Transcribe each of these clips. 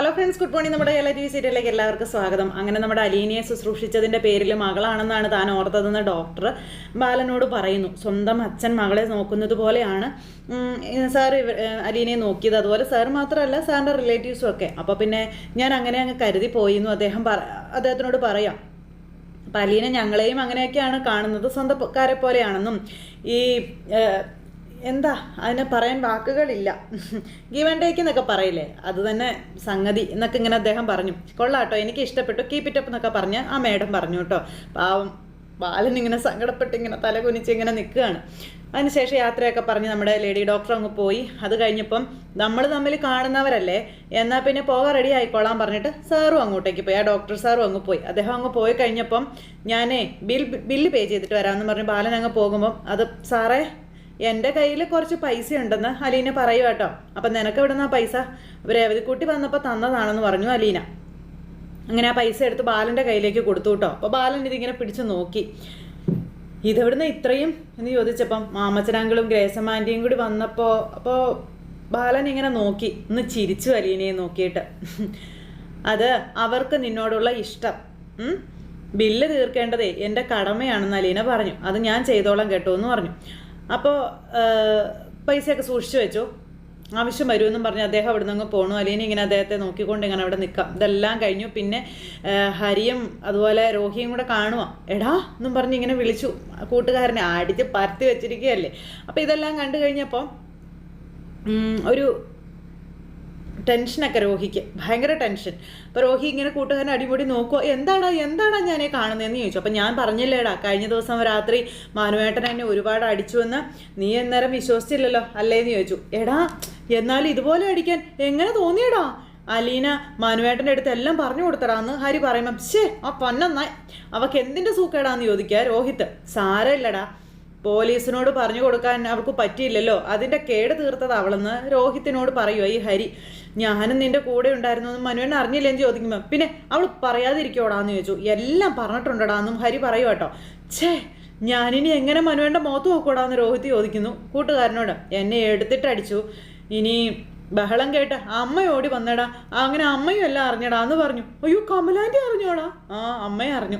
Hello friends good morning നമ്മുടെ എല്ലാ T V സീരിയലിലേക്ക് എല്ലാവർക്കും സ്വാഗതം. അങ്ങനെ നമ്മുടെ അലീനയെ ശുശ്രൂഷിച്ചതിന്റെ പേരിൽ മകളാണെന്നാണ് താൻ ഓർത്തതെന്ന് ഡോക്ടർ ബാലനോട് പറയുന്നു. സ്വന്തം അച്ഛൻ മകളെ നോക്കുന്നത് പോലെയാണ്. സാർ അലീനയെ നോക്കിയത്. അതുപോലെ സാർ മാത്രമല്ല സാറിന്റെ റിലേറ്റീവ്സും ഒക്കെ. അപ്പോൾ പിന്നെ ഞാൻ അങ്ങനെ അങ്ങ് കരുതി പോയിന്നു. അദ്ദേഹം പറ അദ്ദേഹത്തിനോട് പറയാം അലീന ഞങ്ങളെയും അങ്ങനെയൊക്കെയാണ് കാണുന്നത്. സ്വന്തക്കാരെ പോലെയാണെന്നും ഈ എന്താ? അതിനെ പറയാൻ വാക്കുകളില്ല. ഗീവൻ ടേക്ക് എന്നൊക്കെ പറയില്ലേ? അത് തന്നെ സംഗതി എന്നൊക്കെ ഇങ്ങനെ അദ്ദേഹം പറഞ്ഞു. കൊള്ളാട്ടോ. എനിക്ക് ഇഷ്ടപ്പെട്ടു. കീപ്പ് ഇറ്റ് അപ്പ് എന്നൊക്കെ പറഞ്ഞ് ആ മേഡം പറഞ്ഞു കേട്ടോ. പാവം. ബാലൻ ഇങ്ങനെ സങ്കടപ്പെട്ട് ഇങ്ങനെ തല കുനിച്ച് ഇങ്ങനെ നിൽക്കുകയാണ്. അതിനുശേഷം യാത്രയൊക്കെ പറഞ്ഞ് നമ്മുടെ ലേഡി ഡോക്ടർ അങ്ങ് പോയി. അത് കഴിഞ്ഞപ്പം നമ്മൾ തമ്മിൽ കാണുന്നവരല്ലേ? എന്നാൽ പിന്നെ പോകാൻ റെഡി ആയിക്കോളാൻ പറഞ്ഞിട്ട് സാറും അങ്ങോട്ടേക്ക് പോയി. ആ ഡോക്ടർ സാറും അങ്ങ് പോയി. അദ്ദേഹം അങ്ങ് പോയി കഴിഞ്ഞപ്പം ഞാനേ ബിൽ ബില്ല് പേ ചെയ്തിട്ട് വരാമെന്ന് പറഞ്ഞ് ബാലൻ അങ്ങ് പോകുമ്പം അത് സാറേ എന്റെ കയ്യിൽ കുറച്ച് പൈസ ഉണ്ടെന്ന് അലീന പറയുക കേട്ടോ. അപ്പം നിനക്ക് എവിടുന്ന പൈസ? രേവതിക്കുട്ടി വന്നപ്പോൾ തന്നതാണെന്ന് പറഞ്ഞു അലീന. അങ്ങനെ ആ പൈസ എടുത്ത് ബാലന്റെ കയ്യിലേക്ക് കൊടുത്തു കേട്ടോ. അപ്പോൾ ബാലൻ ഇതിങ്ങനെ പിടിച്ച് നോക്കി. ഇതെവിടുന്ന് ഇത്രയും എന്ന് ചോദിച്ചപ്പം മാമച്ചനാങ്കിളും ഗ്രേസമാന്റിയും കൂടി വന്നപ്പോൾ അപ്പോൾ ബാലൻ ഇങ്ങനെ നോക്കി. ഒന്ന് ചിരിച്ചു അലീനയെ നോക്കിയിട്ട്. അത് അവർക്ക് നിന്നോടുള്ള ഇഷ്ടം? ബില്ല് തീർക്കേണ്ടതേ എന്റെ കടമയാണെന്ന് അലീന പറഞ്ഞു. അത് ഞാൻ ചെയ്തോളാം കേട്ടോ എന്ന് പറഞ്ഞു. അപ്പോൾ പൈസയൊക്കെ സൂക്ഷിച്ചു വെച്ചു. ആവശ്യം വരുമെന്നും പറഞ്ഞ് അദ്ദേഹം അവിടെ നിന്ന് പോകണു അല്ലെങ്കിൽ ഇങ്ങനെ അദ്ദേഹത്തെ നോക്കിക്കൊണ്ട് ഇങ്ങനെ അവിടെ നിൽക്കാം ഇതെല്ലാം കഴിഞ്ഞു. പിന്നെ ഹരിയും അതുപോലെ രോഹിയും കൂടെ കാണുക എടാ എന്നും പറഞ്ഞ് ഇങ്ങനെ വിളിച്ചു. കൂട്ടുകാരനെ അടിച്ച് പരത്തി വെച്ചിരിക്കുകയല്ലേ. അപ്പോൾ ഇതെല്ലാം കണ്ടു കഴിഞ്ഞപ്പോൾ ഒരു ടെൻഷനൊക്കെ രോഹിക്ക് ഭയങ്കര ടെൻഷൻ. അപ്പോൾ രോഹി ഇങ്ങനെ കൂട്ടുകാരൻ അടിമുടി നോക്കുക എന്താടാ എന്താടാ ഞാനേ കാണുന്നതെന്ന് ചോദിച്ചു. അപ്പം ഞാൻ പറഞ്ഞില്ലേടാ കഴിഞ്ഞ ദിവസം രാത്രി മാനുവേട്ടൻ എന്നെ ഒരുപാട് അടിച്ചുവെന്ന് നീ അന്നേരം വിശ്വസിച്ചില്ലല്ലോ അല്ലേന്ന് ചോദിച്ചു. എടാ എന്നാലും ഇതുപോലെ അടിക്കാൻ എങ്ങനെ തോന്നിയടാ? അലീന മാനുവേട്ടന്റെ അടുത്ത് എല്ലാം പറഞ്ഞു കൊടുത്തടാന്ന് ഹരി പറയുമ്പം ശേ ആ പൊന്നന്നായി. അവക്ക് എന്തിന്റെ സൂക്കേടാന്ന് ചോദിക്കുക രോഹിത്ത്? സാരമില്ലടാ. പോലീസിനോട് പറഞ്ഞു കൊടുക്കാൻ അവൾക്ക് പറ്റിയില്ലല്ലോ. അതിന്റെ കേട് തീർത്തത് അവളെന്ന് രോഹിത്തിനോട് പറയുമോ ഈ ഹരി. ഞാനും നിന്റെ കൂടെ ഉണ്ടായിരുന്നു എന്ന് മനുവൻ അറിഞ്ഞില്ലെന്ന് ചോദിക്കുമ്പോൾ പിന്നെ അവൾ പറയാതിരിക്കോടാന്ന് ചോദിച്ചു. എല്ലാം പറഞ്ഞിട്ടുണ്ടടാന്നും ഹരി പറയൂ കേട്ടോ. ഛേ ഞാനിനി എങ്ങനെ മനുവേന്റെ മുഖത്ത് നോക്കൂടാന്ന് രോഹിത് ചോദിക്കുന്നു. കൂട്ടുകാരനോട് എന്നെ എടുത്തിട്ട് അടിച്ചു ഇനി ബഹളം കേട്ട് അമ്മ ഓടി വന്നടാ. അങ്ങനെ അമ്മയും എല്ലാം അറിഞ്ഞടാ എന്ന് പറഞ്ഞു. അയ്യോ കമലാന്റെ അറിഞ്ഞോടാ? ആ അമ്മയെ അറിഞ്ഞു.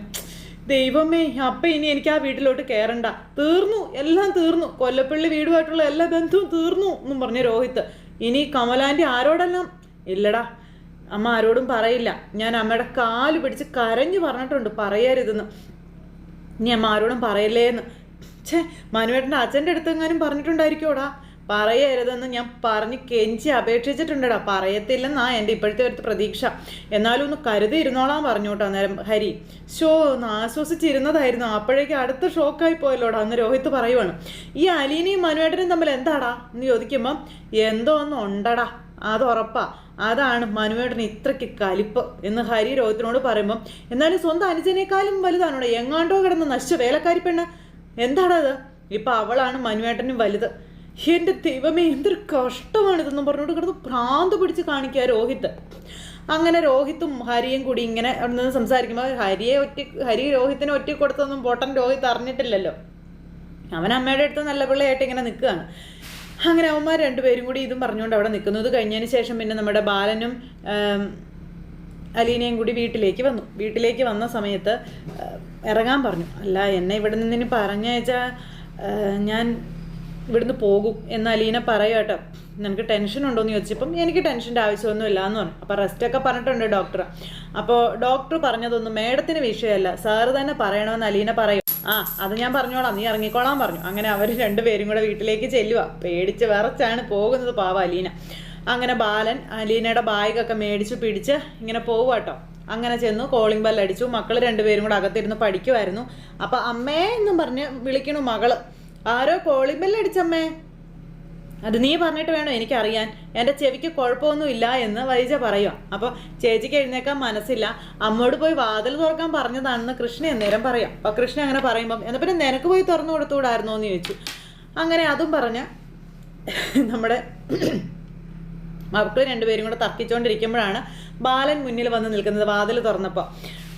ദൈവമേ അപ്പം ഇനി എനിക്ക് ആ വീട്ടിലോട്ട് കയറണ്ട തീർന്നു എല്ലാം തീർന്നു. കൊല്ലപ്പള്ളി വീടുമായിട്ടുള്ള എല്ലാ ബന്ധവും തീർന്നു എന്നും പറഞ്ഞു രോഹിത്ത് ഇനി കമലാന്റെ ആരോടെല്ലാം? ഇല്ലടാ അമ്മ ആരോടും പറയില്ല. ഞാൻ അമ്മയുടെ കാൽ പിടിച്ച് കരഞ്ഞു പറഞ്ഞിട്ടുണ്ട് പറയരുതെന്ന്. ഇനി അമ്മ ആരോടും പറയല്ലേന്ന്. ഛേ മനുവേട്ടന്റെ അച്ഛന്റെ അടുത്തെങ്ങാനും പറഞ്ഞിട്ടുണ്ടായിരിക്കോടാ പറയരുതെന്ന് ഞാൻ പറഞ്ഞ് കെഞ്ചി അപേക്ഷിച്ചിട്ടുണ്ടടാ. പറയത്തില്ലെന്നാ എന്റെ ഇപ്പോഴത്തെ ഒരു പ്രതീക്ഷ. എന്നാലും ഒന്ന് കരുതി ഇരുന്നോളാൻ പറഞ്ഞു അന്നേരം. ഹരി ഷോ ഒന്ന് ആശ്വസിച്ചിരുന്നതായിരുന്നു. അപ്പോഴേക്ക് അടുത്ത ഷോക്കായി പോയല്ലോടാ. അന്ന് രോഹിത്ത് പറയുവാണ്. ഈ അലീനയും മനുവേട്ടനും തമ്മിൽ എന്താടാ? എന്ന് ചോദിക്കുമ്പം എന്തോ ഒന്ന് ഉണ്ടടാ. അത് ഉറപ്പാ. അതാണ് മനുവേട്ടന് ഇത്രയ്ക്ക് കലിപ്പ് എന്ന് ഹരി രോഹിത്തിനോട് പറയുമ്പം എന്നാലും സ്വന്തം അനുജനേക്കാളും വലുതാണോടെ? എങ്ങാണ്ടോ കിടന്ന് നശിച്ച വേലക്കാരി പെണ്ണ് എന്താണത് ഇപ്പം അവളാണ് മനുവേട്ടനും വലുത്. എന്റെ ദൈവമേ എന്തൊരു കഷ്ടമാണിതെന്നും പറഞ്ഞുകൊണ്ട് കിടന്ന് ഭ്രാന്ത് പിടിച്ച് കാണിക്കുക രോഹിത്ത്. അങ്ങനെ രോഹിത്തും ഹരിയും കൂടി ഇങ്ങനെ അവിടെ നിന്ന് സംസാരിക്കുമ്പോൾ ഹരിയെ ഒറ്റ ഹരി രോഹിത്തിനെ ഒറ്റ കൊടുത്തൊന്നും ബോട്ടൻ രോഹിത്ത് അറിഞ്ഞിട്ടില്ലല്ലോ. അവൻ അമ്മയുടെ അടുത്ത് നല്ല പിള്ളയായിട്ട് ഇങ്ങനെ നിൽക്കുകയാണ്. അങ്ങനെ അവന്മാർ രണ്ടുപേരും കൂടി ഇതും പറഞ്ഞുകൊണ്ട് അവിടെ നിൽക്കുന്നു. ഇത് കഴിഞ്ഞതിന് ശേഷം പിന്നെ നമ്മുടെ ബാലനും അലീനയും കൂടി വീട്ടിലേക്ക് വന്നു. വീട്ടിലേക്ക് വന്ന സമയത്ത് ഇറങ്ങാൻ പറഞ്ഞു. അല്ല എന്നെ ഇവിടെ നിന്നിന് പറഞ്ഞയച്ചാൽ ഞാൻ ഇവിടുന്ന് പോകും എന്ന് അലീന പറയുക കേട്ടോ. നിനക്ക് ടെൻഷൻ ഉണ്ടോയെന്ന് ചോദിച്ചപ്പം എനിക്ക് ടെൻഷന്റെ ആവശ്യമൊന്നും ഇല്ല എന്ന് പറഞ്ഞു അപ്പോൾ റെസ്റ്റൊക്കെ പറഞ്ഞിട്ടുണ്ട് ഡോക്ടർ അപ്പോൾ ഡോക്ടർ പറഞ്ഞതൊന്നും മേഡത്തിന് വിഷയമല്ല. സാറ് തന്നെ പറയണമെന്ന് അലീന പറയും. ആ അത് ഞാൻ പറഞ്ഞോളാം. നീ ഇറങ്ങിക്കോളാൻ പറഞ്ഞു. അങ്ങനെ അവർ രണ്ടുപേരും കൂടെ വീട്ടിലേക്ക് ചെല്ലുക പേടിച്ച് വിറച്ചാണ് പോകുന്നത് പാവ അലീന. അങ്ങനെ ബാലൻ അലീനയുടെ ബാഗൊക്കെ മേടിച്ച് പിടിച്ച് ഇങ്ങനെ പോവുക കേട്ടോ. അങ്ങനെ ചെന്നു കോളിംഗ് ബെൽ അടിച്ചു. മക്കൾ രണ്ടുപേരും കൂടെ അകത്തിരുന്ന് പഠിക്കുമായിരുന്നു അപ്പോൾ അമ്മേ എന്നും പറഞ്ഞ് വിളിക്കണു മകൾ. ആരോ അടിച്ചമ്മേ. അത് നീ പറഞ്ഞിട്ട് വേണോ എനിക്കറിയാൻ? എന്റെ ചെവിക്ക് കുഴപ്പമൊന്നുമില്ല എന്ന് വൈജ പറയുക അപ്പോൾ ചേച്ചിക്ക് എഴുന്നേക്കാൻ മനസ്സില്ല. അമ്മോട് പോയി വാതിൽ തുറക്കാൻ പറഞ്ഞതാണെന്ന് കൃഷ്ണ അന്നേരം പറയാം. അപ്പോൾ കൃഷ്ണ അങ്ങനെ പറയുമ്പം എന്നാൽ പിന്നെ നിനക്ക് പോയി തുറന്നു കൊടുത്തുകൂടായിരുന്നോ എന്ന് ചോദിച്ചു. അങ്ങനെ അതും പറഞ്ഞ നമ്മുടെ മക്കൾ രണ്ടുപേരും കൂടെ തർക്കിച്ചുകൊണ്ടിരിക്കുമ്പോഴാണ് ബാലൻ മുന്നിൽ വന്ന് നിൽക്കുന്നത് വാതിൽ തുറന്നപ്പോൾ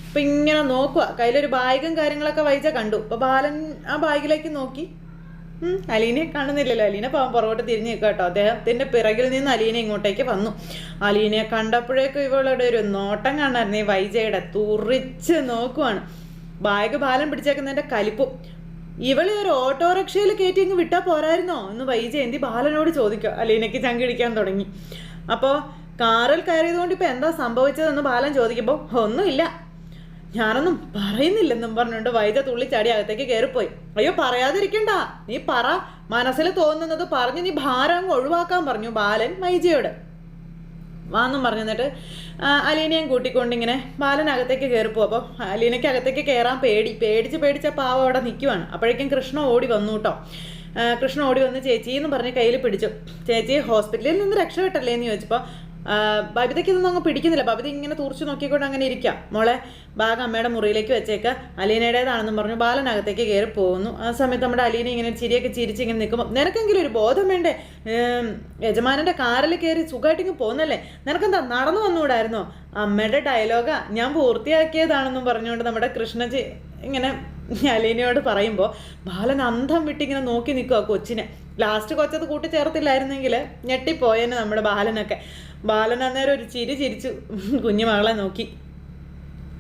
അപ്പം ഇങ്ങനെ നോക്കുക കയ്യിലൊരു ബാഗും കാര്യങ്ങളൊക്കെ വൈജ കണ്ടു. അപ്പോൾ ബാലൻ ആ ബാഗിലേക്ക് നോക്കി. ഉം, അലീനയെ കാണുന്നില്ലല്ലോ. അലീന പുറകോട്ട് തിരിഞ്ഞു നിൽക്കുക കേട്ടോ. അദ്ദേഹത്തിന്റെ പിറകിൽ നിന്ന് അലീന ഇങ്ങോട്ടേക്ക് വന്നു. അലീനയെ കണ്ടപ്പോഴേക്കും ഇവളുടെ ഒരു നോട്ടം കാണായിരുന്നു ഈ വൈജയുടെ. തുറിച്ച് നോക്കുവാണ്. ബാഗ് ബാലം പിടിച്ചേക്കുന്നതിന്റെ കലിപ്പും. ഇവളെ ഒരു ഓട്ടോറിക്ഷയിൽ കയറ്റി ഇങ്ങ് വിട്ടാൽ പോരായിരുന്നോ? എന്ന് വൈജയന്തി ബാലനോട് ചോദിക്കുക. അലീനയ്ക്ക് ചങ്കിടിക്കാൻ തുടങ്ങി. അപ്പോൾ കാറിൽ കയറിയതുകൊണ്ട് ഇപ്പൊ എന്താ സംഭവിച്ചതെന്ന് ബാലൻ ചോദിക്കുമ്പോൾ ഒന്നുമില്ല. ഞാനൊന്നും പറയുന്നില്ലെന്നും പറഞ്ഞുകൊണ്ട് വൈദ്യ തുള്ളിച്ചാടി അകത്തേക്ക് കയറിപ്പോയി അയ്യോ പറയാതിരിക്കണ്ട. നീ പറ. മനസ്സിൽ തോന്നുന്നത് പറഞ്ഞ് നീ ഭാരം ഒഴിവാക്കാൻ പറഞ്ഞു ബാലൻ വൈജയോട് വാന്നും പറഞ്ഞു എന്നിട്ട് ആ, അലീനയും കൂട്ടിക്കൊണ്ട് ഇങ്ങനെ ബാലനകത്തേക്ക് കയറിപ്പോ അപ്പോൾ അലീനയ്ക്ക് അകത്തേക്ക് കയറാൻ പേടി. പേടിച്ച് പേടിച്ച പാവം അവിടെ നിൽക്കുവാണ് അപ്പോഴേക്കും കൃഷ്ണ ഓടി വന്നു കേട്ടോ. കൃഷ്ണ ഓടി വന്ന് ചേച്ചി എന്ന് പറഞ്ഞ് കയ്യിൽ പിടിച്ചു. ചേച്ചി ഹോസ്പിറ്റലിൽ നിന്ന് രക്ഷപ്പെട്ടല്ലേ എന്ന് ചോദിച്ചപ്പോൾ ബബിതയ്ക്ക് ഇതൊന്നും അങ്ങ് പിടിക്കുന്നില്ല. ബബിത ഇങ്ങനെ തുറച്ചു നോക്കിക്കൊണ്ട് അങ്ങനെ ഇരിക്കാം. മോളെ ബാഗ് അമ്മയുടെ മുറിയിലേക്ക് വെച്ചേക്ക. അലീനയുടേതാണെന്നും പറഞ്ഞു ബാലനകത്തേക്ക് കയറി പോകുന്നു. ആ സമയത്ത് നമ്മുടെ അലീന ഇങ്ങനെ ചിരിയൊക്കെ ചിരിച്ച് ഇങ്ങനെ നിൽക്കുമ്പോൾ നിനക്കെങ്കിലും ഒരു ബോധം വേണ്ടേ? യജമാനന്റെ കാറിൽ കയറി സുഖമായിട്ടിങ്ങ് പോകുന്നല്ലേ? നിനക്കെന്താ നടന്നു വന്നുകൂടായിരുന്നോ അമ്മയുടെ ഡയലോഗാ ഞാൻ പൂർത്തിയാക്കിയതാണെന്നും പറഞ്ഞുകൊണ്ട് നമ്മുടെ കൃഷ്ണജി ഇങ്ങനെ അലീനയോട് പറയുമ്പോൾ ബാലൻ അന്തം വിട്ടിങ്ങനെ നോക്കി നിൽക്കുക കൊച്ചിനെ. ലാസ്റ്റ് കൊച്ചത് കൂട്ടി ചേർത്തില്ലായിരുന്നെങ്കിൽ ഞെട്ടിപ്പോയേനെ നമ്മുടെ ബാലനൊക്കെ. ബാലൻ അന്നേരം ഒരു ചിരി ചിരിച്ചു. കുഞ്ഞുമകളെ നോക്കി.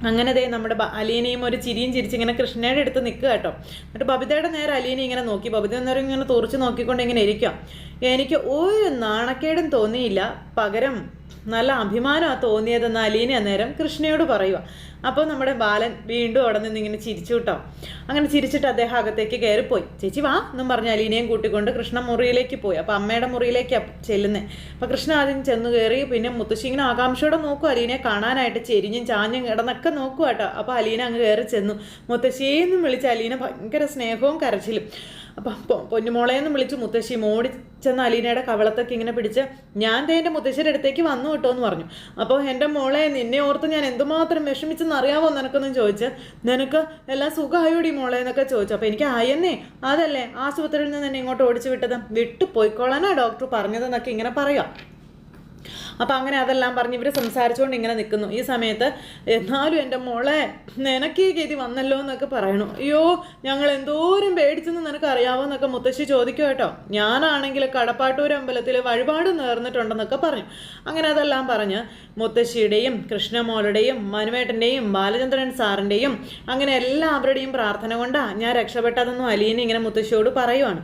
അങ്ങനെ ദേ നമ്മുടെ അലീനയും ഒരു ചിരിയും ചിരിച്ച് ഇങ്ങനെ കൃഷ്ണയുടെ അടുത്ത് നിൽക്കുക കേട്ടോ. എന്നിട്ട് ബബിതയുടെ നേരെ അലീന ഇങ്ങനെ നോക്കി. ബബിത എന്നൊരു ഇങ്ങനെ തുറച്ച് നോക്കിക്കൊണ്ട് ഇങ്ങനെ ഇരിക്കാം എനിക്ക് ഒരു നാണക്കേടും തോന്നിയില്ല. പകരം നല്ല അഭിമാനമാണ് തോന്നിയതെന്ന് അലീന അന്നേരം കൃഷ്ണയോട് പറയുക അപ്പോൾ നമ്മുടെ ബാലൻ വീണ്ടും അവിടെ നിന്ന് ഇങ്ങനെ ചിരിച്ചു കേട്ടോ. അങ്ങനെ ചിരിച്ചിട്ട് അദ്ദേഹം അകത്തേക്ക് കയറിപ്പോയി. ചേച്ചി വാ എന്നും പറഞ്ഞ് അലീനയും കൂട്ടിക്കൊണ്ട് കൃഷ്ണ മുറിയിലേക്ക് പോയി. അപ്പോൾ അമ്മയുടെ മുറിയിലേക്കാണ് ചെല്ലുന്നത് അപ്പോൾ കൃഷ്ണ ആദ്യം ചെന്ന് കയറി പിന്നെ മുത്തശ്ശി ഇങ്ങനെ ആകാംക്ഷയോടെ നോക്കും അലീനയെ കാണാനായിട്ട് ചെരിഞ്ഞും ചാഞ്ഞും കിടന്നൊക്കെ നോക്കുക കേട്ടോ. അപ്പോൾ അലീന അങ്ങ് കയറി ചെന്നു. മുത്തശ്ശിയെന്നും വിളിച്ച് അലീന ഭയങ്കര സ്നേഹവും കരച്ചിലും. അപ്പം പൊന്നുമോളെ എന്ന് വിളിച്ചു മുത്തശ്ശി മോടി ചെന്ന് അലീനയുടെ കവളത്തൊക്കെ ഇങ്ങനെ പിടിച്ച് ഞാൻ ദേ എന്റെ മുത്തശ്ശിയുടെ അടുത്തേക്ക് വന്നു കേട്ടോ എന്ന് പറഞ്ഞു. അപ്പോൾ എന്റെ മോളെ നിന്നെ ഓർത്ത് ഞാൻ എന്തുമാത്രം വിഷമിച്ചെന്ന് അറിയാമോ നിനക്കൊന്നും? ചോദിച്ച് നിനക്ക് എല്ലാം സുഖമായോടി മോളെ എന്നൊക്കെ ചോദിച്ചു. അപ്പോൾ എനിക്ക് ആയെന്നേ അതല്ലേ? ആശുപത്രിയിൽ നിന്ന് എന്നെ ഇങ്ങോട്ട് ഓടിച്ചു വിട്ടത്? വിട്ടു പോയിക്കോളാനാ ഡോക്ടർ പറഞ്ഞതെന്നൊക്കെ ഇങ്ങനെ പറയാം. അപ്പം അങ്ങനെ അതെല്ലാം പറഞ്ഞ് ഇവർ സംസാരിച്ചുകൊണ്ട് ഇങ്ങനെ നിൽക്കുന്നു ഈ സമയത്ത് എന്നാലും എന്റെ മോളെ നിനക്ക് ഈ ഗതി വന്നല്ലോ എന്നൊക്കെ പറയണു. അയ്യോ ഞങ്ങൾ എന്തോരം പേടിച്ചെന്ന് നിനക്ക് അറിയാവോ എന്നൊക്കെ മുത്തശ്ശി ചോദിക്കും കേട്ടോ. ഞാനാണെങ്കിൽ കടപ്പാട്ടൂർ അമ്പലത്തിൽ വഴിപാട് നേർന്നിട്ടുണ്ടെന്നൊക്കെ പറഞ്ഞു. അങ്ങനെ അതെല്ലാം പറഞ്ഞ് മുത്തശ്ശിയുടെയും കൃഷ്ണമോളുടെയും മനുവേട്ടന്റെയും ബാലചന്ദ്രൻ സാറിന്റെയും അങ്ങനെ എല്ലാവരുടെയും പ്രാർത്ഥന കൊണ്ടാണ് ഞാൻ രക്ഷപ്പെട്ടതെന്നും അലീന ഇങ്ങനെ മുത്തശ്ശിയോട് പറയുവാണ്.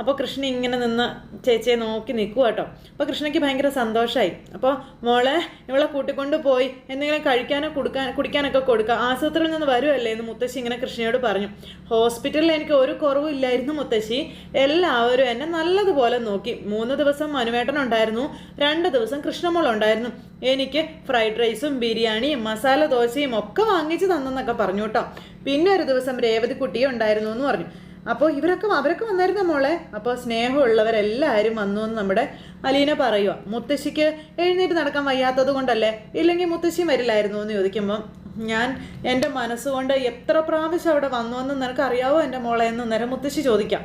അപ്പോൾ കൃഷ്ണ ഇങ്ങനെ നിന്ന് ചേച്ചിയെ നോക്കി നിൽക്കുക കേട്ടോ. അപ്പോൾ കൃഷ്ണയ്ക്ക് ഭയങ്കര സന്തോഷമായി അപ്പോൾ മോളെ ഇവളെ കൂട്ടിക്കൊണ്ട് പോയി എന്തെങ്കിലും കഴിക്കാനോ കൊടുക്കാൻ കുടിക്കാനൊക്കെ കൊടുക്കുക ആശുപത്രിയിൽ നിന്ന് വരുമല്ലേ എന്ന് മുത്തശ്ശി ഇങ്ങനെ കൃഷ്ണയോട് പറഞ്ഞു. ഹോസ്പിറ്റലിൽ എനിക്ക് ഒരു കുറവും ഇല്ലായിരുന്നു മുത്തശ്ശി. എല്ലാവരും എന്നെ നല്ലതുപോലെ നോക്കി. മൂന്ന് ദിവസം മനുവേട്ടൻ ഉണ്ടായിരുന്നു. രണ്ട് ദിവസം കൃഷ്ണമോൾ ഉണ്ടായിരുന്നു. എനിക്ക് ഫ്രൈഡ് റൈസും ബിരിയാണിയും മസാല ദോശയും ഒക്കെ വാങ്ങിച്ച് തന്നെന്നൊക്കെ പറഞ്ഞു കേട്ടോ. പിന്നെ ഒരു ദിവസം രേവതി കുട്ടിയെ ഉണ്ടായിരുന്നു എന്ന് പറഞ്ഞു. അപ്പോൾ ഇവരൊക്കെ അവരൊക്കെ വന്നായിരുന്നു മോളെ? അപ്പോൾ സ്നേഹമുള്ളവരെല്ലാവരും വന്നു എന്ന് നമ്മുടെ അലീന പറയുക മുത്തശ്ശിക്ക് എഴുന്നേറ്റ് നടക്കാൻ വയ്യാത്തത് കൊണ്ടല്ലേ? ഇല്ലെങ്കിൽ മുത്തശ്ശി വരില്ലായിരുന്നു എന്ന് ചോദിക്കുമ്പോൾ ഞാൻ എന്റെ മനസ്സുകൊണ്ട് എത്ര പ്രാവശ്യം അവിടെ വന്നു എന്ന് നിനക്ക് അറിയാവോ എന്റെ മോളെ എന്ന് നേരം മുത്തശ്ശി ചോദിക്കാം.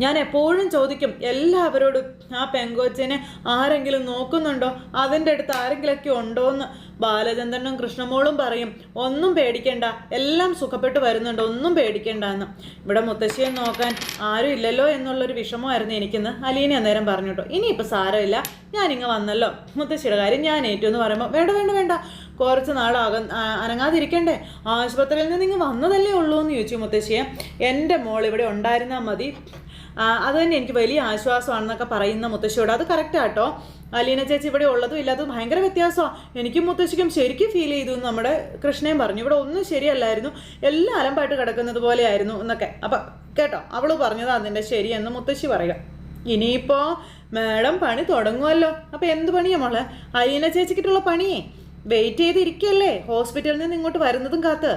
ഞാൻ എപ്പോഴും ചോദിക്കും എല്ലാവരോടും ആ പെങ്കോച്ചിനെ ആരെങ്കിലും നോക്കുന്നുണ്ടോ? അതിന്റെ അടുത്ത് ആരെങ്കിലുമൊക്കെ ഉണ്ടോ എന്ന് ബാലചന്ദ്രനും കൃഷ്ണമോളും പറയും ഒന്നും പേടിക്കണ്ട എല്ലാം സുഖപ്പെട്ട് വരുന്നുണ്ട് ഒന്നും പേടിക്കണ്ട എന്ന് ഇവിടെ മുത്തശ്ശിയെ നോക്കാൻ ആരും ഇല്ലല്ലോ എന്നുള്ളൊരു വിഷമമായിരുന്നു എനിക്കെന്ന് അലീന അന്നേരം പറഞ്ഞു കേട്ടോ. ഇനിയിപ്പോൾ സാരമില്ല ഞാനിങ്ങ് വന്നല്ലോ. മുത്തശ്ശിയുടെ കാര്യം ഞാൻ ഏറ്റു എന്ന് പറയുമ്പോൾ വേണ്ട വേണ്ട വേണ്ട കുറച്ച് നാളാക അനങ്ങാതിരിക്കണ്ടേ ആശുപത്രിയിൽ നിന്ന് നിങ്ങൾ വന്നതല്ലേ ഉള്ളൂ എന്ന് ചോദിച്ചു മുത്തശ്ശിയെ. എന്റെ മോൾ ഇവിടെ ഉണ്ടായിരുന്നാൽ മതി ആ, അത് തന്നെ എനിക്ക് വലിയ ആശ്വാസമാണെന്നൊക്കെ പറയുന്ന മുത്തശ്ശിയോട്. അത് കറക്റ്റ് ആട്ടോ അലീന ചേച്ചി ഇവിടെ ഉള്ളതും ഇല്ലാത്തതും ഭയങ്കര വ്യത്യാസമാണ് എനിക്കും മുത്തശ്ശിക്കും ശരിക്കും ഫീൽ ചെയ്തു എന്ന് നമ്മുടെ കൃഷ്ണയും പറഞ്ഞു. ഇവിടെ ഒന്നും ശരിയല്ലായിരുന്നു. എല്ലാം അലമ്പായിട്ട് കിടക്കുന്നത് പോലെയായിരുന്നു എന്നൊക്കെ. അപ്പം കേട്ടോ അവൾ പറഞ്ഞതാ അതിന്റെ ശരിയെന്ന് മുത്തശ്ശി പറയുക. ഇനിയിപ്പോൾ മാഡം പണി തുടങ്ങുമല്ലോ അപ്പോൾ എന്ത് പണിയാ മോളെ? അലീന ചേച്ചിക്കിട്ടുള്ള പണിയേ? വെയിറ്റ് ചെയ്തിരിക്കല്ലേ? ഹോസ്പിറ്റലിൽ നിന്ന് ഇങ്ങോട്ട് വരുന്നതും കാത്ത്.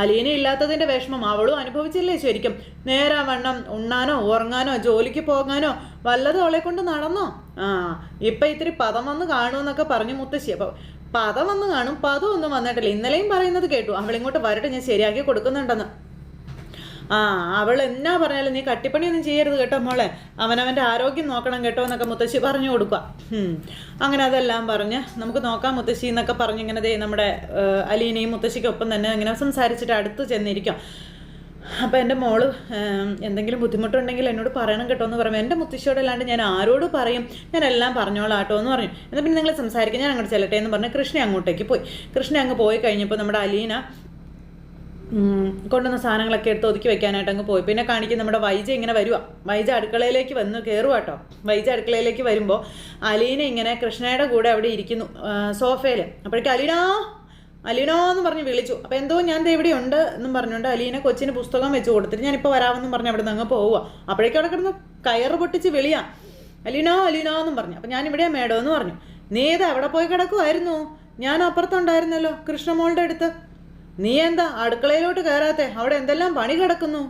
അലീന ഇല്ലാത്തതിന്റെ വിഷമം അവളും അനുഭവിച്ചില്ലേ ശരിക്കും? നേരാ വണ്ണം ഉണ്ണാനോ ഉറങ്ങാനോ ജോലിക്ക് പോകാനോ വല്ലതും അവളെ കൊണ്ട് നടന്നോ? ആ ഇപ്പൊ ഇത്തിരി പദം വന്ന് കാണുമെന്നൊക്കെ പറഞ്ഞു മുത്തശ്ശി. അപ്പൊ പദം വന്ന് കാണും. പദം ഒന്നും വന്നിട്ടില്ല. ഇന്നലെയും പറയുന്നത് കേട്ടു. അവളിങ്ങോട്ട് വരട്ടെ ഞാൻ ശരിയാക്കി കൊടുക്കുന്നുണ്ടെന്ന്. ആ അവൾ എന്നാ പറഞ്ഞാലും നീ കട്ടിപ്പണിയൊന്നും ചെയ്യരുത് കേട്ടോ മോളെ. അവനവന്റെ ആരോഗ്യം നോക്കണം കേട്ടോ എന്നൊക്കെ മുത്തശ്ശി പറഞ്ഞു കൊടുക്കുക. അങ്ങനെ അതെല്ലാം പറഞ്ഞ് നമുക്ക് നോക്കാം മുത്തശ്ശി എന്നൊക്കെ പറഞ്ഞ് ഇങ്ങനെ ദേ നമ്മുടെ അലീനയും മുത്തശ്ശിക്കൊപ്പം തന്നെ ഇങ്ങനെ സംസാരിച്ചിട്ട് അടുത്ത് ചെന്നിരിക്കും. അപ്പോൾ എന്റെ മോൾ എന്തെങ്കിലും ബുദ്ധിമുട്ടുണ്ടെങ്കിൽ എന്നോട് പറയണം കേട്ടോ എന്ന് പറയുമ്പോൾ എന്റെ മുത്തശ്ശിയോടല്ലാണ്ട് ഞാൻ ആരോട് പറയും? ഞാൻ എല്ലാം പറഞ്ഞോളാം കേട്ടോ എന്ന് പറഞ്ഞു. എന്നാൽ പിന്നെ നിങ്ങൾ സംസാരിക്കാൻ ഞാൻ അങ്ങോട്ട് ചെല്ലട്ടെ എന്ന് പറഞ്ഞ് കൃഷ്ണ അങ്ങോട്ടേക്ക് പോയി. കൃഷ്ണ അങ്ങ് പോയി കഴിഞ്ഞപ്പോൾ നമ്മുടെ അലീന കൊണ്ടുവന്ന സാധനങ്ങളൊക്കെ എടുത്ത് ഒതുക്കി വെക്കാനായിട്ട് അങ്ങ് പോയി. പിന്നെ കാണിക്കും നമ്മുടെ വൈജ ഇങ്ങനെ വരുക വൈജ അടുക്കളയിലേക്ക് വന്ന് കയറുക കേട്ടോ വൈജ അടുക്കളയിലേക്ക് വരുമ്പോൾ അലീന ഇങ്ങനെ കൃഷ്ണയുടെ കൂടെ അവിടെ ഇരിക്കുന്നു. സോഫയിൽ അപ്പോഴേക്കും അലീന അലീനോ എന്ന് പറഞ്ഞ് വിളിച്ചു. അപ്പോൾ എന്തോ ഞാൻ ഇവിടെ ഉണ്ട് എന്നും പറഞ്ഞുകൊണ്ട് അലീന കൊച്ചിന് പുസ്തകം വെച്ച് കൊടുത്തിട്ട് ഞാനിപ്പോൾ വരാമെന്നും പറഞ്ഞ് അവിടെ നിന്ന് അങ്ങ് പോവുക അപ്പോഴേക്കും അവിടെ കിടന്ന് കയറ് പൊട്ടിച്ച് വിളിയാ. അലീനോ അലീനോ എന്നും പറഞ്ഞു. അപ്പോൾ ഞാൻ ഇവിടെ മേഡം എന്ന് പറഞ്ഞു. നീ ഇത് എവിടെ പോയി കിടക്കുമായിരുന്നു ഞാൻ അപ്പുറത്തുണ്ടായിരുന്നല്ലോ കൃഷ്ണമോളുടെ അടുത്ത്. നീ എന്താ അടുക്കളയിലോട്ട് കയറാത്തെ? അവിടെ എന്തെല്ലാം പണി കിടക്കുന്നു?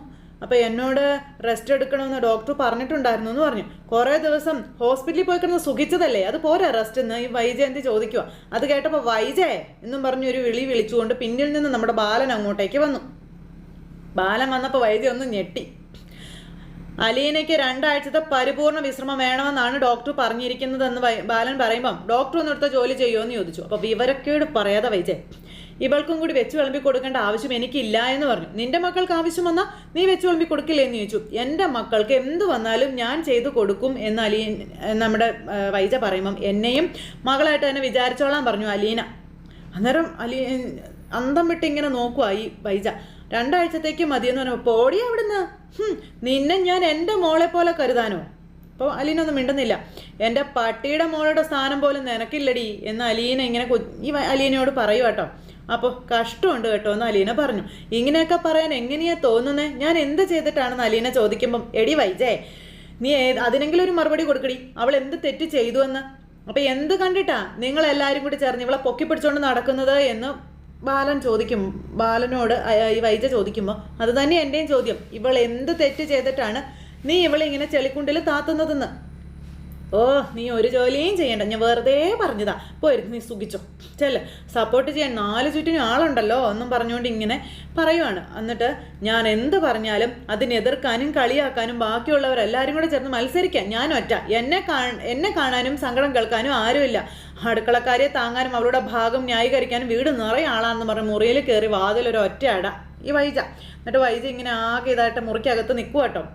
അപ്പൊ എന്നോട് റെസ്റ്റ് എടുക്കണമെന്ന് ഡോക്ടർ പറഞ്ഞിട്ടുണ്ടായിരുന്നു എന്ന് പറഞ്ഞു. കുറേ ദിവസം ഹോസ്പിറ്റലിൽ പോയി കിടന്ന് സുഖിച്ചതല്ലേ? അത് പോരാ റെസ്റ്റ് എന്ന്. ഈ വൈജയന്തി ചോദിക്കുക അത് കേട്ടപ്പോൾ വൈജയ് എന്നും പറഞ്ഞു ഒരു വിളി വിളിച്ചുകൊണ്ട് പിന്നിൽ നിന്ന് നമ്മുടെ ബാലൻ അങ്ങോട്ടേക്ക് വന്നു. ബാലൻ വന്നപ്പോൾ വൈദ്യ ഒന്ന് ഞെട്ടി. അലീനയ്ക്ക് രണ്ടാഴ്ചത്തെ പരിപൂർണ വിശ്രമം വേണമെന്നാണ് ഡോക്ടർ പറഞ്ഞിരിക്കുന്നതെന്ന് ബാലൻ പറയുമ്പം ഡോക്ടർ ഒന്നെടുത്ത ജോലി ചെയ്യുമോ എന്ന് ചോദിച്ചു. അപ്പോൾ വിവരക്കേട് പറയാതെ വൈജയ് ഇവൾക്കും കൂടി വെച്ച് വിളമ്പി കൊടുക്കേണ്ട ആവശ്യം എനിക്കില്ല എന്ന് പറഞ്ഞു. നിന്റെ മക്കൾക്ക് ആവശ്യം വന്നാൽ നീ വെച്ച് വിളമ്പി കൊടുക്കില്ലേ? എന്ന് ചോദിച്ചു. എന്റെ മക്കൾക്ക് എന്ത് വന്നാലും ഞാൻ ചെയ്തു കൊടുക്കും എന്ന് അലീൻ നമ്മുടെ വൈജ പറയുമ്പം എന്നെയും മകളായിട്ട് തന്നെ വിചാരിച്ചോളാൻ പറഞ്ഞു അലീന. അന്നേരം അലീ അന്തം വിട്ട് ഇങ്ങനെ ഈ വൈജ. രണ്ടാഴ്ചത്തേക്ക് മതിയെന്ന് പറഞ്ഞു പോടി അവിടുന്ന്. നിന്നെ ഞാൻ എന്റെ മോളെ പോലെ കരുതാനോ? അപ്പോൾ അലീനൊന്നും മിണ്ടുന്നില്ല. എന്റെ പട്ടിയുടെ മോളുടെ സ്ഥാനം പോലും നിനക്കില്ലടി എന്ന് അലീന ഇങ്ങനെ ഈ അലീനയോട് പറയുക കേട്ടോ അപ്പോൾ കഷ്ടമുണ്ട് കേട്ടോ എന്ന് അലീന പറഞ്ഞു. ഇങ്ങനെയൊക്കെ പറയാൻ എങ്ങനെയാ തോന്നുന്നേ? ഞാൻ എന്ത് ചെയ്തിട്ടാണെന്ന് അലീന ചോദിക്കുമ്പം എടി വൈജേ നീ അതിനെങ്കിലും ഒരു മറുപടി കൊടുക്കടി. അവൾ എന്ത് തെറ്റ് ചെയ്തു എന്ന്? അപ്പൊ എന്ത് കണ്ടിട്ടാ നിങ്ങൾ എല്ലാവരും കൂടി ചേർന്ന് ഇവളെ പൊക്കി പിടിച്ചോണ്ട് നടക്കുന്നത് എന്ന് ബാലൻ ചോദിക്കും. ബാലനോട് ഈ വൈജ ചോദിക്കുമ്പോൾ അത് തന്നെ എന്റെയും ചോദ്യം. ഇവൾ എന്ത് തെറ്റ് ചെയ്തിട്ടാണ് നീ ഇവളിങ്ങനെ ചെളിക്കുണ്ടിൽ താത്തുന്നതെന്ന്? ഓ നീ ഒരു ജോലിയും ചെയ്യണ്ട. ഞാൻ വെറുതെ പറഞ്ഞതാ. പോയിരുന്നു നീ സുഖിച്ചോ. ചെല്ല. സപ്പോർട്ട് ചെയ്യാൻ നാല് ചുറ്റിനും ആളുണ്ടല്ലോ എന്നും പറഞ്ഞുകൊണ്ട് ഇങ്ങനെ പറയുവാണ്. എന്നിട്ട് ഞാൻ എന്ത് പറഞ്ഞാലും അതിനെതിർക്കാനും കളിയാക്കാനും ബാക്കിയുള്ളവരെല്ലാവരും കൂടെ ചേർന്ന് മത്സരിക്കാൻ ഞാൻ ഒറ്റ. എന്നെ കാ എന്നെ കാണാനും സങ്കടം കേൾക്കാനും ആരുമില്ല. അടുക്കളക്കാരെ താങ്ങാനും അവരുടെ ഭാഗം ന്യായീകരിക്കാനും വീട് നിറയെ ആളാണെന്ന് പറഞ്ഞ് മുറിയിൽ കയറി വാതിലൊരു ഒറ്റ അട. ഈ വൈജ. എന്നിട്ട് വൈജ ഇങ്ങനെ ആകെ ഇതായിട്ട് മുറിക്കകത്ത് നിൽക്കുക കേട്ടോ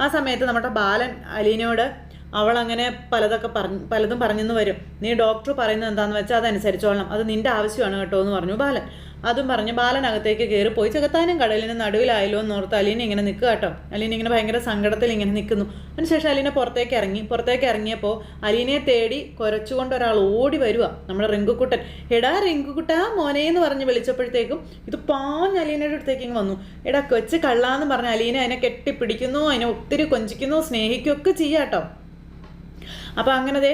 ആ സമയത്ത് നമ്മുടെ ബാലൻ അലീനയോട് അവൾ അങ്ങനെ പലതൊക്കെ പറഞ്ഞ് പലതും പറഞ്ഞെന്ന് വരും. നീ ഡോക്ടർ പറയുന്നത് എന്താന്ന് വെച്ചാൽ അതനുസരിച്ചോളണം. അത് നിന്റെ ആവശ്യമാണ് കേട്ടോ എന്ന് പറഞ്ഞു ബാലൻ. അതും പറഞ്ഞ് ബാലനകത്തേക്ക് കയറി പോയി. ചെകുത്താനും കടലിനും നടുവിലായല്ലോ എന്ന് ഓർത്ത് അലീന ഇങ്ങനെ നിൽക്കുക കേട്ടോ. അലീന ഇങ്ങനെ ഭയങ്കര സങ്കടത്തിൽ ഇങ്ങനെ നിൽക്കുന്നു അതിനുശേഷം അലീന പുറത്തേക്ക് ഇറങ്ങി പുറത്തേക്ക് ഇറങ്ങിയപ്പോൾ അലീനയെ തേടി കുരച്ചുകൊണ്ട് ഒരാൾ ഓടി വരിക നമ്മുടെ റിങ്കുക്കുട്ടൻ. എടാ റിങ്കുക്കുട്ടാ മോനെ എന്ന് പറഞ്ഞ് വിളിച്ചപ്പോഴത്തേക്കും ഇത് പാഞ്ഞ് അലീനയുടെ അടുത്തേക്ക് ഇങ്ങ് വന്നു. എടാ കൊച്ച് കള്ളാന്ന് പറഞ്ഞ് അലീന അതിനെ കെട്ടിപ്പിടിക്കുന്നു അതിനെ ഒത്തിരി കൊഞ്ചിക്കുന്നു സ്നേഹിക്കുകയൊക്കെ ചെയ്യാട്ടോ അപ്പോൾ അങ്ങനത്തെ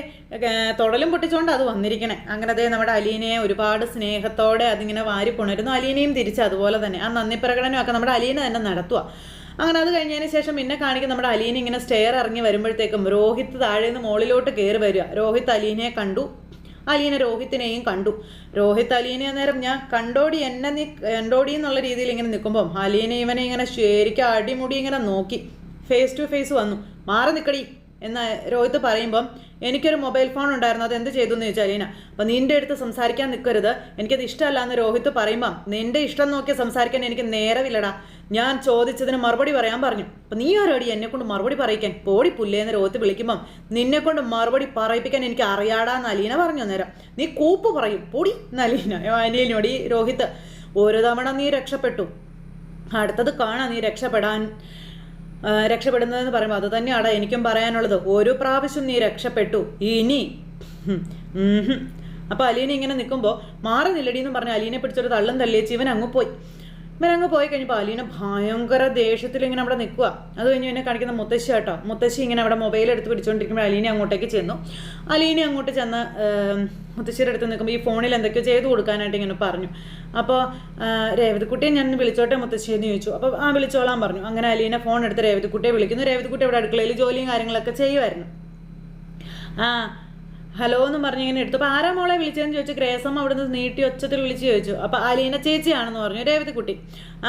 തുടലും പൊട്ടിച്ചുകൊണ്ട് അത് വന്നിരിക്കണേ. അങ്ങനത്തെ നമ്മുടെ അലീനയെ ഒരുപാട് സ്നേഹത്തോടെ അതിങ്ങനെ വാരി പുണരുന്നു. അലീനയും തിരിച്ച് അതുപോലെ തന്നെ. ആ നന്ദി പ്രകടനമൊക്കെ നമ്മുടെ അലീന തന്നെ നടത്തുക അങ്ങനെ അത് കഴിഞ്ഞതിന് ശേഷം പിന്നെ കാണിക്കും നമ്മുടെ അലീന ഇങ്ങനെ സ്റ്റെയർ ഇറങ്ങി വരുമ്പോഴത്തേക്കും രോഹിത് താഴെ നിന്ന് മുകളിലോട്ട് കയറി വരിക. രോഹിത് അലീനയെ കണ്ടു. അലീന രോഹിത്തിനെയും കണ്ടു. രോഹിത് അലീനെ നേരം ഞാൻ കണ്ടോടി എന്നെ നീ കണ്ടോടി എന്നുള്ള രീതിയിൽ ഇങ്ങനെ നിൽക്കുമ്പം അലീന ഇവനെ ഇങ്ങനെ ശരിക്കും അടിമുടി ഇങ്ങനെ നോക്കി. ഫേസ് ടു ഫേസ് വന്നു. മാറി നിൽക്കടി എന്ന് രോഹിത് പറയുമ്പം എനിക്കൊരു മൊബൈൽ ഫോൺ ഉണ്ടായിരുന്നു അത് എന്ത് ചെയ്തു എന്ന് ചോദിച്ചാൽ അലീന അപ്പം നിന്റെ അടുത്ത് സംസാരിക്കാൻ നിൽക്കരുത് എനിക്കത് ഇഷ്ടമല്ല എന്ന് രോഹിത് പറയുമ്പം നിന്റെ ഇഷ്ടം നോക്കി സംസാരിക്കാൻ എനിക്ക് നേരമില്ലടാ ഞാൻ ചോദിച്ചതിന് മറുപടി പറയാൻ പറഞ്ഞു. അപ്പം നീ ആരോടി എന്നെ കൊണ്ട് മറുപടി പറയിക്കാൻ? പോടി പുല്ലേന്ന് രോഹിത്ത് വിളിക്കുമ്പം നിന്നെ കൊണ്ട് മറുപടി പറയിപ്പിക്കാൻ എനിക്ക് അറിയാടാന്ന് അലീന പറഞ്ഞു നേരം നീ കൂപ്പ് പറയും. പൊടി എന്ന് അലീന അനിയനോടി ഈ രോഹിത്ത് ഒരു തവണ നീ രക്ഷപ്പെട്ടു. അടുത്തത് കാണാം. നീ രക്ഷപ്പെടാൻ. രക്ഷപ്പെടുന്നതെന്ന് പറയുമ്പോൾ അത് തന്നെയാണ് എനിക്കും പറയാനുള്ളത്. ഒരു പ്രാവശ്യം നീ രക്ഷപ്പെട്ടു. ഇനി അപ്പോൾ അലീന ഇങ്ങനെ നിൽക്കുമ്പോൾ മാറി നില്ലടി എന്ന് പറഞ്ഞ് അലീനെ പിടിച്ചൊരു തള്ളും തള്ളിയേച്ച് ഇവൻ അങ്ങ് പോയി. ഇവൻ അങ്ങ് പോയി കഴിഞ്ഞപ്പോൾ അലീന ഭയങ്കര ദേഷ്യത്തിൽ ഇങ്ങനെ അവിടെ നിൽക്കുക അത് കഴിഞ്ഞ് എന്നെ കാണിക്കുന്ന മുത്തശ്ശി കേട്ടോ മുത്തശ്ശി ഇങ്ങനെ അവിടെ മൊബൈൽ എടുത്ത് പിടിച്ചുകൊണ്ടിരിക്കുമ്പോൾ അലീനെ അങ്ങോട്ടേക്ക് ചെന്നു. അലീനെ അങ്ങോട്ട് ചെന്ന് മുത്തശ്ശിയുടെ അടുത്ത് നിൽക്കുമ്പോൾ ഈ ഫോണിൽ എന്തൊക്കെയോ ചെയ്ത് കൊടുക്കാനായിട്ട് ഇങ്ങനെ പറഞ്ഞു. അപ്പോൾ രേവതിക്കുട്ടിയെ ഞാൻ വിളിച്ചോട്ടെ മുത്തശ്ശിയെന്ന് ചോദിച്ചു. അപ്പോൾ ആ വിളിച്ചോളാൻ പറഞ്ഞു. അങ്ങനെ അലീന ഫോൺ എടുത്ത് രേവതിക്കുട്ടിയെ വിളിക്കുന്നു. രേവതിക്കുട്ടി അവിടെ അടുക്കളയിൽ ജോലിയും കാര്യങ്ങളൊക്കെ ചെയ്യുമായിരുന്നു ആ ഹലോ എന്ന് പറഞ്ഞ് ഇങ്ങനെ എടുത്തു. അപ്പോൾ ആരാ മോളെ വിളിച്ചതെന്ന് ചോദിച്ചു. ഗ്രേസമ്മ അവിടെ നിന്ന് നീട്ടി ഒച്ചത്തിൽ വിളിച്ചു ചോദിച്ചു. അപ്പോൾ അലീന ചേച്ചിയാണെന്ന് പറഞ്ഞു. രേവതി കുട്ടി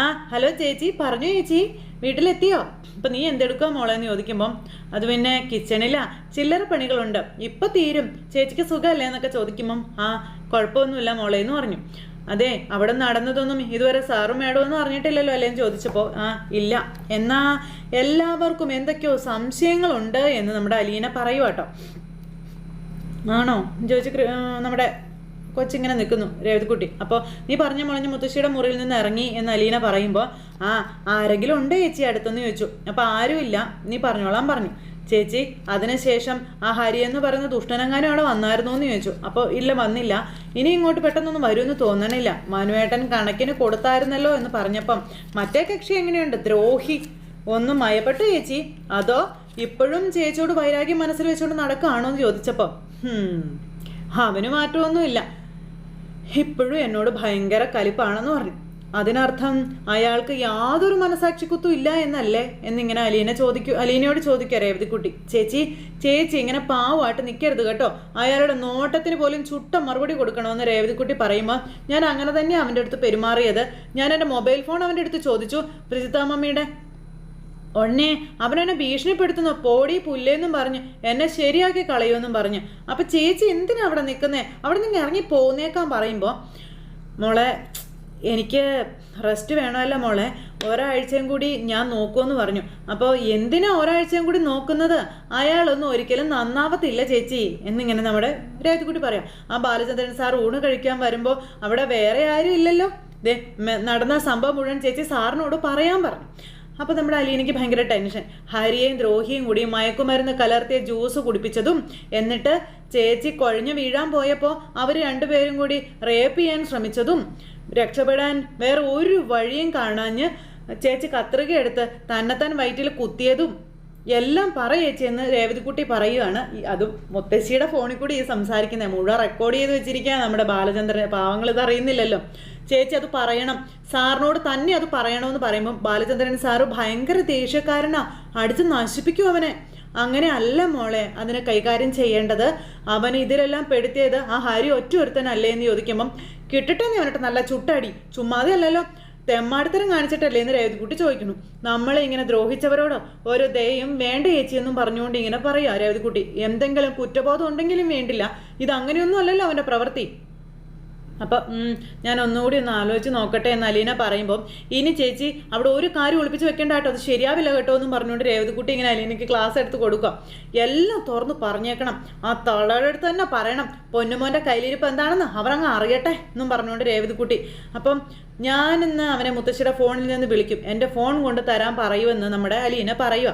ആ ഹലോ ചേച്ചി. പറഞ്ഞു ചേച്ചി. വീട്ടിലെത്തിയോ? അപ്പം നീ എന്തെടുക്കുക മോളെ എന്ന് ചോദിക്കുമ്പം അത് പിന്നെ കിച്ചണിലാ. ചില്ലറ പണികളുണ്ട്. ഇപ്പം തീരും. ചേച്ചിക്ക് സുഖമല്ലേ എന്നൊക്കെ ചോദിക്കുമ്പം ആ കുഴപ്പമൊന്നുമില്ല മോളെ എന്ന് പറഞ്ഞു. അതെ അവിടെ നടന്നതൊന്നും ഇതുവരെ സാറും മേഡം ഒന്നും അറിഞ്ഞിട്ടില്ലല്ലോ അല്ലേന്ന് ചോദിച്ചപ്പോൾ ആ ഇല്ല. എന്നാ എല്ലാവർക്കും എന്തൊക്കെയോ സംശയങ്ങളുണ്ട് എന്ന് നമ്മുടെ അലീന പറയുക കേട്ടോ. ആണോ? ചോദിച്ച് നമ്മുടെ കൊച്ചിങ്ങനെ നിൽക്കുന്നു രേവതിക്കുട്ടി. അപ്പോൾ നീ പറഞ്ഞ മുളഞ്ഞ് മുത്തശ്ശിയുടെ മുറിയിൽ നിന്ന് ഇറങ്ങി എന്ന് അലീന പറയുമ്പോൾ ആ ആരെങ്കിലും ഉണ്ട് ചേച്ചി അടുത്തെന്ന് ചോദിച്ചു. അപ്പോൾ ആരുമില്ല നീ പറഞ്ഞോളാൻ പറഞ്ഞു. ചേച്ചി അതിനുശേഷം ആ ഹരി എന്ന് പറയുന്ന ദുഷ്ടനങ്ങാനും അവിടെ വന്നായിരുന്നു എന്ന് ചോദിച്ചു. അപ്പോൾ ഇല്ല വന്നില്ല. ഇനി ഇങ്ങോട്ട് പെട്ടെന്നൊന്നും വരുമെന്ന് തോന്നണില്ല. മനുവേട്ടൻ കണക്കിന് കൊടുത്തായിരുന്നല്ലോ എന്ന് പറഞ്ഞപ്പം മറ്റേ കക്ഷി എങ്ങനെയുണ്ട്? ദ്രോഹി. ഒന്നും മയപ്പെട്ടു ചേച്ചി. അതോ ഇപ്പോഴും ചേച്ചിയോട് വൈരാഗ്യം മനസ്സിൽ വെച്ചുകൊണ്ട് നടക്കുകയാണോ എന്ന് ചോദിച്ചപ്പോൾ അവന് മാറ്റമൊന്നുമില്ല. ഇപ്പോഴും എന്നോട് ഭയങ്കര കലിപ്പാണെന്ന് പറഞ്ഞു. അതിനർത്ഥം അയാൾക്ക് യാതൊരു മനസാക്ഷിക്കുത്തും ഇല്ല എന്നല്ലേ? എന്നിങ്ങനെ അലീനെ ചോദിക്കൂ അലീനയോട് ചോദിക്കുക രേവതിക്കുട്ടി ചേച്ചി ചേച്ചി ഇങ്ങനെ പാവമായിട്ട് നിൽക്കരുത് കേട്ടോ. അയാളുടെ നോട്ടത്തിന് പോലും ചുട്ട മറുപടി കൊടുക്കണമെന്ന് രേവതിക്കുട്ടി പറയുമ്പോൾ ഞാൻ അങ്ങനെ തന്നെ അവന്റെ അടുത്ത് പെരുമാറിയത്. ഞാൻ എന്റെ മൊബൈൽ ഫോൺ അവന്റെ അടുത്ത് ചോദിച്ചു. പ്രിജിതാമമ്മിയുടെ ഉടനെ അവനെന്നെ ഭീഷണിപ്പെടുത്തുന്നു പോടി പുല്ലേന്നും പറഞ്ഞ് എന്നെ ശരിയാക്കി കളയുമെന്നും പറഞ്ഞ്. അപ്പൊ ചേച്ചി എന്തിനാ അവിടെ നിൽക്കുന്നേ? അവിടെ നിന്ന് ഇറങ്ങി പോന്നേക്കാൻ പറയുമ്പോൾ മോളെ എനിക്ക് റെസ്റ്റ് വേണമല്ലോ മോളെ. ഒരാഴ്ചയും കൂടി ഞാൻ നോക്കുമെന്ന് പറഞ്ഞു. അപ്പോൾ എന്തിനാ ഒരാഴ്ചയും കൂടി നോക്കുന്നത്? അയാളൊന്നും ഒരിക്കലും നന്നാവത്തില്ല ചേച്ചി. എന്നിങ്ങനെ നമ്മുടെ രാജ്യക്കുട്ടി പറയാം. ആ ബാലചന്ദ്രൻ സാർ ഊണ് കഴിക്കാൻ വരുമ്പോൾ അവിടെ വേറെ ആരും ഇല്ലല്ലോ. ദേ നടന്ന സംഭവം മുഴുവൻ ചേച്ചി സാറിനോട് പറയാൻ പറഞ്ഞു. അപ്പോൾ നമ്മുടെ അലീനയ്ക്ക് ഭയങ്കര ടെൻഷൻ. ഹരിയെയും ദ്രോഹിയും കൂടി മയക്കുമരുന്ന് കലർത്തിയ ജ്യൂസ് കുടിപ്പിച്ചതും എന്നിട്ട് ചേച്ചി കൊഴഞ്ഞു വീഴാൻ പോയപ്പോൾ അവർ രണ്ടുപേരും കൂടി റേപ്പ് ചെയ്യാൻ ശ്രമിച്ചതും രക്ഷപ്പെടാൻ വേറെ ഒരു വഴിയും കാണാഞ്ഞ് ചേച്ചി കത്രിക എടുത്ത് തന്നെത്താൻ വയറ്റിൽ കുത്തിയതും എല്ലാം പറയേച്ചി എന്ന് രേവതിക്കുട്ടി പറയുകയാണ് അത് അതും മുത്തശ്ശിയുടെ ഫോണിൽ കൂടി ഈ സംസാരിക്കുന്നത് മുഴുവൻ റെക്കോർഡ് ചെയ്ത് വെച്ചിരിക്കുകയാണ് നമ്മുടെ ബാലചന്ദ്രൻ പാവങ്ങൾ ഇത് അറിയുന്നില്ലല്ലോ. ചേച്ചി അത് പറയണം. സാറിനോട് തന്നെ അത് പറയണമെന്ന് പറയുമ്പോൾ ബാലചന്ദ്രൻ സാറ് ഭയങ്കര ദേഷ്യക്കാരനാ. അടിച്ച് നശിപ്പിക്കും അവനെ. അങ്ങനെ അല്ല മോളെ അതിനെ കൈകാര്യം ചെയ്യേണ്ടത്. അവൻ ഇതിലെല്ലാം പെടുത്തിയത് ആ ഹരി ഒറ്റ ഒരുത്തനല്ലേ എന്ന് ചോദിക്കുമ്പം കിട്ടട്ടെ നീ അവനിട്ട് നല്ല ചുട്ടടി. ചുമ്മാതെ അല്ലല്ലോ. തെമ്മാടിത്തരം കാണിച്ചിട്ടല്ലേ എന്ന് രേവതിക്കുട്ടി ചോദിക്കുന്നു. നമ്മളെ ഇങ്ങനെ ദ്രോഹിച്ചവരോട് ഒരു ദയും വേണ്ട ചേച്ചിയെന്നും പറഞ്ഞുകൊണ്ട് ഇങ്ങനെ പറയാ രേവതിക്കുട്ടി. എന്തെങ്കിലും കുറ്റബോധം ഉണ്ടെങ്കിലും വേണ്ടില്ല. ഇത് അങ്ങനെയൊന്നും അല്ലല്ലോ അവന്റെ പ്രവൃത്തി. അപ്പം ഞാൻ ഒന്നുകൂടി ഒന്ന് ആലോചിച്ച് നോക്കട്ടെ എന്ന് അലീന പറയുമ്പോൾ ഇനി ചേച്ചി അവിടെ ഒരു കാര്യം ഒളിപ്പിച്ച് വെക്കേണ്ട കേട്ടോ. അത് ശരിയാവില്ല കേട്ടോ എന്നും പറഞ്ഞുകൊണ്ട് രേവതിക്കുട്ടി ഇങ്ങനെ അലീനയ്ക്ക് ക്ലാസ് എടുത്ത് കൊടുക്കാം എല്ലാം തുറന്ന് പറഞ്ഞേക്കണം. ആ തളടുത്ത് തന്നെ പറയണം. പൊന്നുമോന്റെ കയ്യിലിരിപ്പ് എന്താണെന്ന് അവരങ്ങ് അറിയട്ടെ എന്നും പറഞ്ഞുകൊണ്ട് രേവതിക്കുട്ടി. അപ്പം ഞാനിന്ന് അവനെ മുത്തശ്ശിയുടെ ഫോണിൽ നിന്ന് വിളിക്കും. എന്റെ ഫോൺ കൊണ്ട് തരാൻ പറയുമെന്ന് നമ്മുടെ അലീന പറയുക.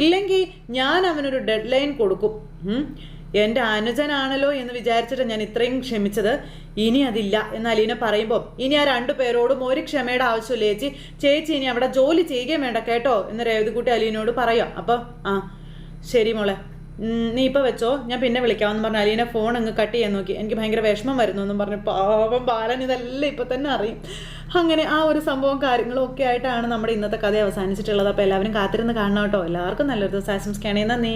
ഇല്ലെങ്കിൽ ഞാൻ അവനൊരു ഡെഡ് ലൈൻ കൊടുക്കും. എന്റെ അനുജനാണല്ലോ എന്ന് വിചാരിച്ചിട്ട് ഞാൻ ഇത്രയും ക്ഷമിച്ചത്. ഇനി അതില്ല എന്ന് അലീന പറയുമ്പോൾ ഇനി ആ രണ്ടു പേരോടും ഒരു ക്ഷമയുടെ ആവശ്യമില്ല ചേച്ചി. ചേച്ചി ഇനി അവിടെ ജോലി ചെയ്യുകയും വേണ്ട കേട്ടോ എന്ന് രേവതിക്കുട്ടി അലീനോട് പറയാം. അപ്പോൾ ആ ശരി മോളെ. നീ ഇപ്പോൾ വെച്ചോ. ഞാൻ പിന്നെ വിളിക്കാമെന്ന് പറഞ്ഞു. അലീന ഫോൺ അങ്ങ് കട്ട് ചെയ്യാൻ നോക്കി. എനിക്ക് ഭയങ്കര വിഷമം വരുന്നു എന്നും പറഞ്ഞു. പാവം ബാലൻ ഇതെല്ലാം ഇപ്പം തന്നെ അറിയും. അങ്ങനെ ആ ഒരു സംഭവം കാര്യങ്ങളും ഒക്കെ ആയിട്ടാണ് നമ്മുടെ ഇന്നത്തെ കഥ അവസാനിച്ചിട്ടുള്ളത്. അപ്പോൾ എല്ലാവരും കാത്തിരുന്ന് കാണണം കേട്ടോ. എല്ലാവർക്കും നല്ലൊരു ദിവസം ആശംസിക്കുകയാണെങ്കിൽ നന്ദി.